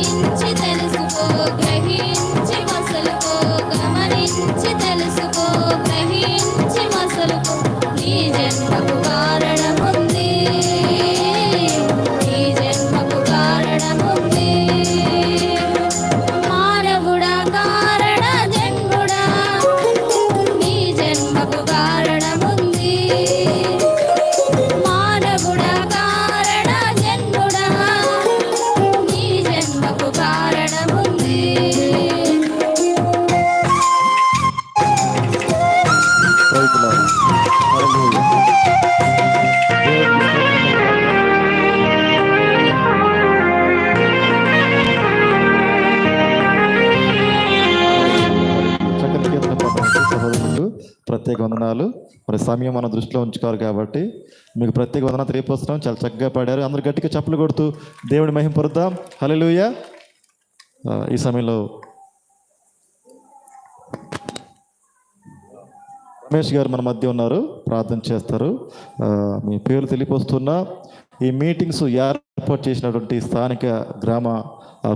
విడిచితే స్థానికులారు ప్రత్యేక వందనాలు. మరి సమయం మన దృష్టిలో ఉంచుకోవాలి కాబట్టి మీకు ప్రత్యేక వందన తెలియపోతున్నాం చాలా చక్కగా పాడారు. అందరు గట్టిగా చెప్పులు కొడుతూ దేవుడి మహిం పొరుద్దాం హలో ఈ సమయంలో రమేష్ గారు మన మధ్య ఉన్నారు ప్రార్థన చేస్తారు. మీ పేరు తెలియపరుస్తున్నా ఈ మీటింగ్స్ ఏర్పాటు చేసినటువంటి స్థానిక గ్రామ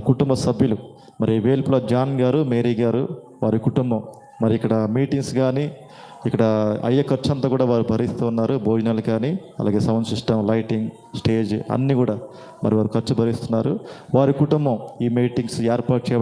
కుటుంబ సభ్యులు మరి వేల్పుల జాన్ గారు మేరీ గారు వారి కుటుంబం మరి ఇక్కడ మీటింగ్స్ కానీ ఇక్కడ అయ్యే ఖర్చు అంతా కూడా వారు భరిస్తూ ఉన్నారు భోజనాలు కానీ అలాగే సౌండ్ సిస్టమ్ లైటింగ్ స్టేజ్ అన్నీ కూడా మరి వారు ఖర్చు భరిస్తున్నారు. వారి కుటుంబం ఈ మీటింగ్స్ ఏర్పాటు చేయ